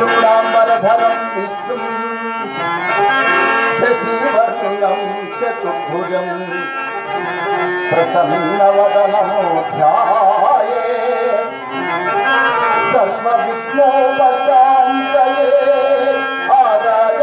శుక్లాంబరధరం విష్ణుం. శశివర్ణం చతుర్భుజం ప్రసన్నవదనమో ధ్యాయే సర్వవిఘ్నోపశాంతయే. ఆరాయ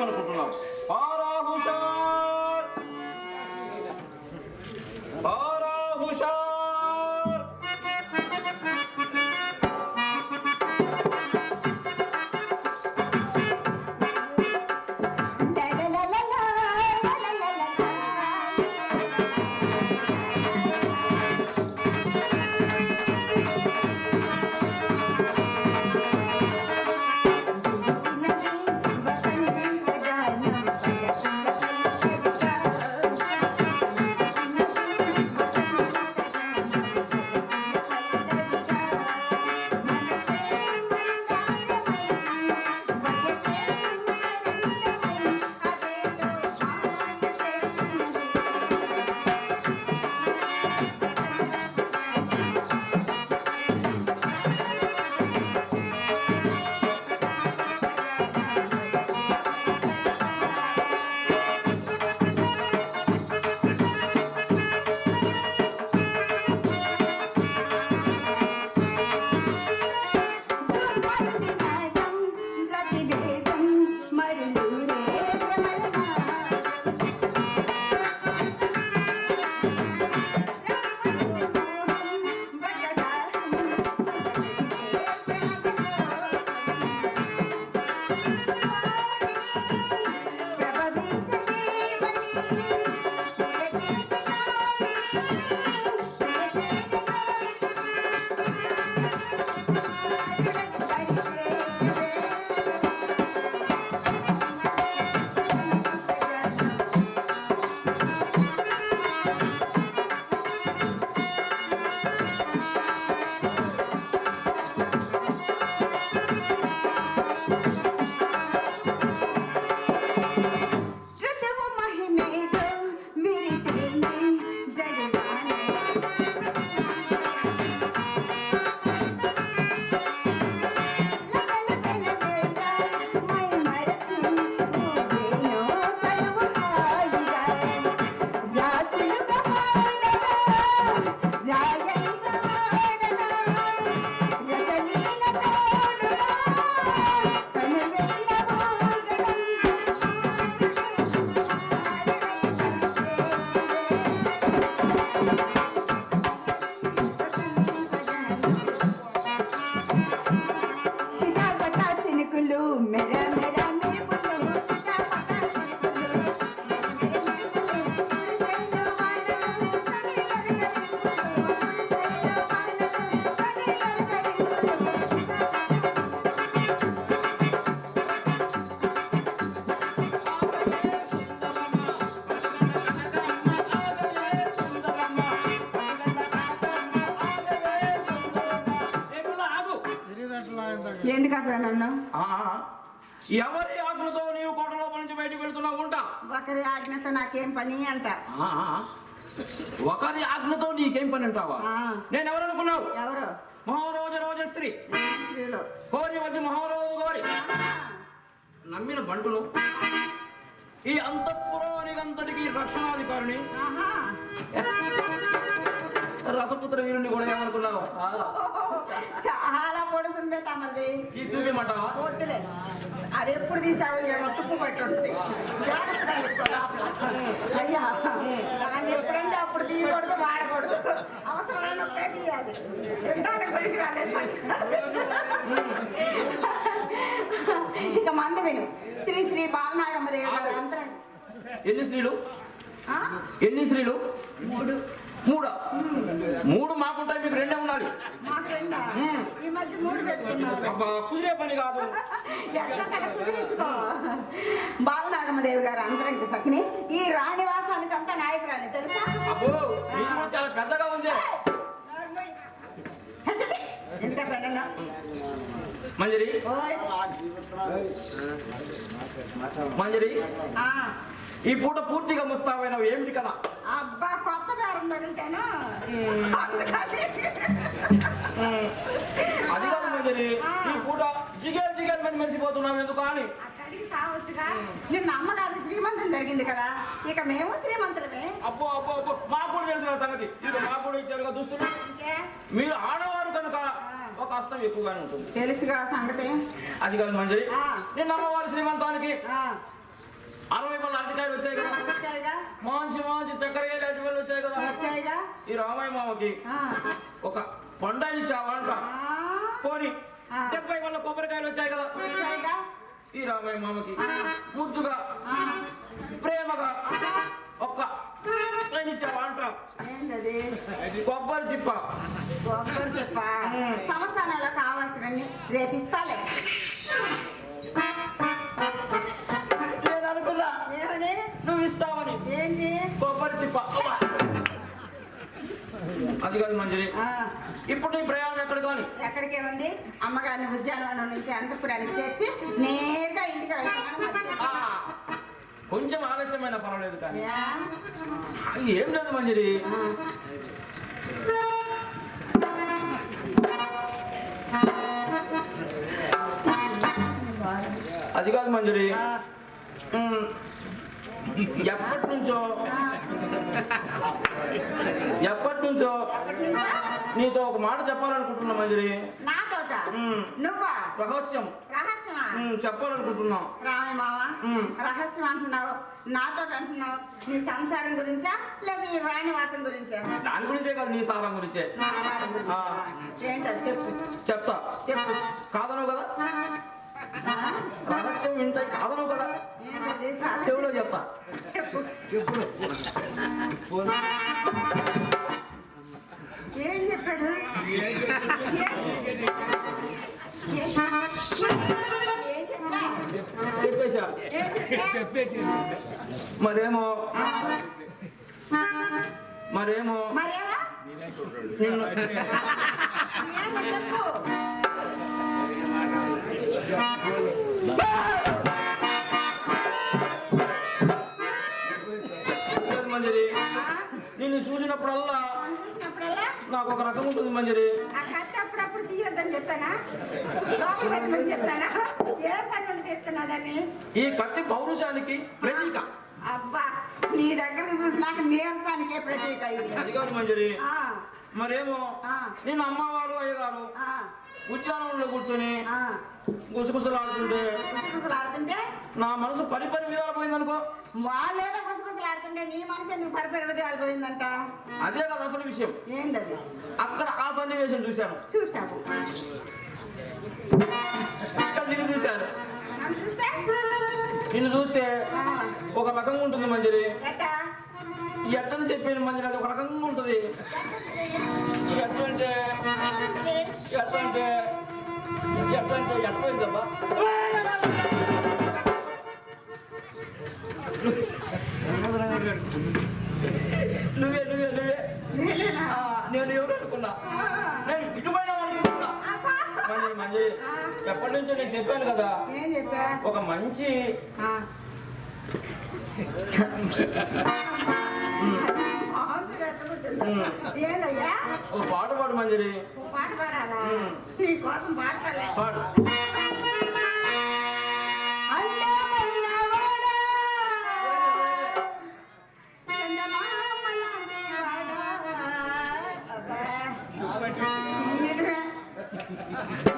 చేయమనుకుంటున్నాం పారాహుషార్ పారాహుషార్ నన్ను ఎవరి ఆకులతో నీవు కోట లోపల నుంచి బయటకు వెళ్తున్నావు ఉంటా ఒకరి ఆజ్ఞతో నాకేం పని అంట. ఒకరి ఆజ్ఞతో నీకేం పని అంటావా. నేను ఎవరనుకున్నావు ఎవరు? మహారోజు రోజశ్రీ. కోరివద్ది మహారోజు గోరి. నమ్మిన బంటును. ఈ అంతఃపురానికంతటికి రక్షణాధికారిని. ఆహా. రసపుత్ర వీరుని కూడా ఏమనుకున్నావు? చాలా పొడుగుందే తమది చూపిమంటావా వద్దులే అది ఎప్పుడు తీసావు తుప్పు పట్టి ఉంటుంది జాగ్రత్తగా పెట్టుకో లోపల. అయ్యా దాన్ని ఎప్పుడంటే అప్పుడు తీయకూడదు వాడకూడదు. తీయాలి. ఎంతానికి పనికి రాలేదు. ఇక మంద విను. శ్రీ శ్రీ బాలనాగమ్మ దేవి గారు అంతరం ఎన్ని స్త్రీలు? ఎన్ని స్త్రీలు? మూడు. మూడా. మూడు మాకుంటాయి మీకు రెండే ఉండాలి. కుదిరే పని కాదు. బాలనాగమదేవి గారు అందరికి సఖిని ఈ రాణివాసానికి అంతా నాయకురాలి తెలుసా? చాలా పెద్దగా ఉంది. ఎంత పెద్దగా? మంజరి. మంజరి. ఈ పూట పూర్తిగా ముస్తావైనవి ఏమిటి కదా అబ్బా కొత్త అది కాదు మంజరి ఈ పూట జిగేల్ జిగేల్ మని మెరిసిపోతున్నాం ఎందుకు అని? సావచ్చుగా. అమ్మగారి శ్రీమంతం జరిగింది కదా. ఇక మేము శ్రీమంతులమే. అబ్బో అబ్బో అబ్బో మాకు కూడా తెలిసిన సంగతి. ఇది మాకు కూడా ఇచ్చారు కదా దుస్తులు. ఇంకే. మీరు ఆడవారు కనుక ఒక అస్తం ఎక్కువగానే ఉంటుంది. తెలుసుగా సంగతి. అది కాదు మంజరి ఆ. నిన్న అమ్మవారి శ్రీమంతానికి. అరవై పళ్ళు అరటికాయలు వచ్చాయి కదా. మంచి మంచి చక్కెరకాయలు అరటికాయలు వచ్చాయి కదా. ఈ రామయ్య మామకి ఒక పండాయి ఇచ్చావంట. పోని. డెబ్బై వల్ల కొబ్బరికాయలు వచ్చాయి కదా. ఈ రామయ్య మామకి. ముద్దుగా ప్రేమగా ఒక్క ఇచ్చావంట. కొబ్బరి చిప్ప. గొప్పలు చెప్ప. సంస్థానంలో కావాల్సినన్ని రేపు అది కాదు మంజరి ఆ, ఇప్పుడు నీ ప్రయాణం ఎక్కడ కానీ ఎక్కడికి ఉంది అమ్మగారిని ఉద్యానవనం నుంచి అనంతపురానికి చేర్చి నేరుగా ఇంటికి కొంచెం ఆలస్యమైన పర్వాలేదు కానీ. ఏం లేదు మంజరి ఆ. అది కాదు మంజరి ఎప్పటి నుంచో ఎప్పటి నుంచో? నీతో ఒక మాట చెప్పాలనుకుంటున్నా మంజరి. నువ్వా? రహస్యం. రహస్యమా? ఉమ్, చెప్పాలనుకుంటున్నా రామయ్య మావా మ్. రహస్యం అంటున్నావు. నాతో అంటున్నావు. నీ సంసారం గురించా? లేక ఈ రాణివాసం గురించా? దాని గురించే కాదు నీ సారం గురించే. ఏంటది? చెప్పు. చెప్తా. చెప్పు. కాదనవు కదా? రహస్యం వింటే కాదనవు కదా. చెవులో చెప్పు. ఏం చెప్పాడు? ఏం చెప్పా చెప్పేశా? ఏం చెప్పా మరేమో? మరేమో? మరేమా నిన్ను మంజరి? నిన్ను చూసినప్పుడల్లా నాకు ఒక రకం ఉంటుంది మంజరి. అప్పుడప్పుడు తీయొద్దని పెట్టమని చెప్పానా? ఏ పని నుండి తీస్తున్నదని ఈ కత్తి పౌరుషానికి ప్రతీక. అబ్బా నీ దగ్గరకు చూసినాక నీరసానికే ప్రతీక ఇది. మంజరి. మరేమో ఆ. నేను అమ్మవారు అయ్యగారు ఆ, ఉద్యానంలో కూర్చొని ఆ. గుసగుసలాడుతుంటే గుసగుసలాడుతుంటే? నా మనసు పరిపరి విధాలు పోయిందనుకో వాళ్ళేదో గుసగుసలాడుతుంటే నీ మనసు ఎందుకు పరిపెరవది వెళ్ళిపోయిందంట అదే కదా అసలు విషయం. ఏందది? అక్కడ ఆ సన్నివేశం చూశాను. చూసాము ఇక్కడ నిన్ను చూశాను. నన్ను చూస్తే? ఒక రకంగా ఉంటుంది మంజరి ఎట్టా ఎట్టని చెప్పాను మంజరి అది ఒక రకంగా ఉంటుంది. ఎట్లంటే ఎట్లంటే ఎట్లంటే ఎట్లయిందబ్బా నువ్వే నువ్వే నువ్వే? ఆ, నేను ఎవరు అనుకున్నా? నేను ఇటుపోయినా. మంజరి మంజరి ఎప్పటి నుంచో నేను చెప్పాను కదా. ఒక మంచి పాట పాడు మంజరి. పాట పాడాలా? పాడతాలే. పాడు.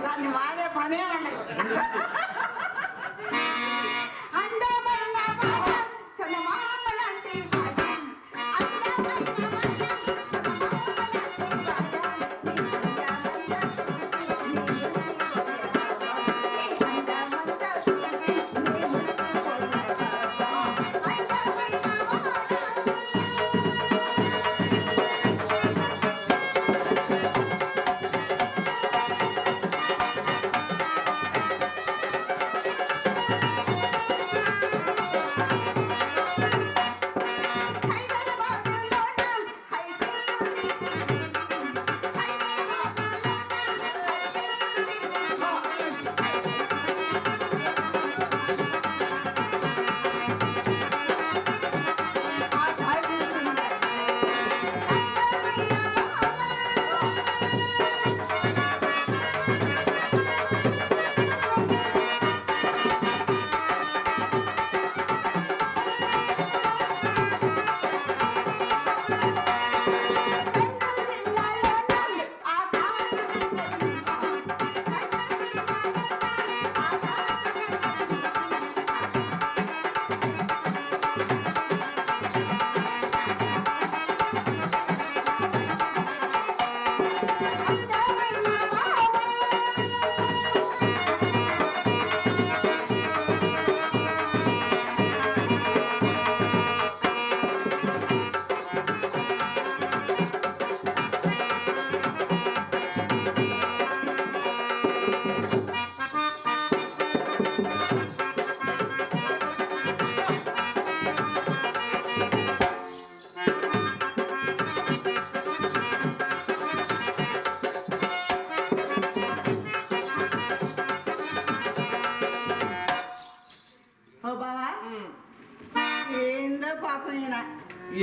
దాన్ని వాడే పనే ఉండదు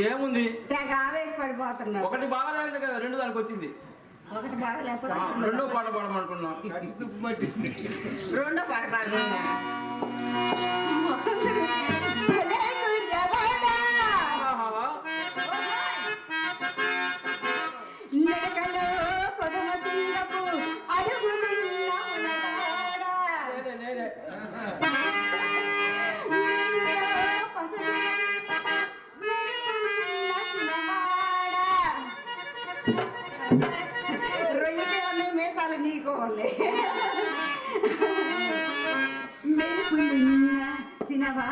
ఏముంది? తెగ ఆవేశపడిపోతున్నాడు ఒకటి బాగాలేదు కదా రెండు దానికి వచ్చింది. ఒకటి రెండో పాట పాడమనుకున్నాం. రెండో పాట పాడుతున్నా వచ్చినవా?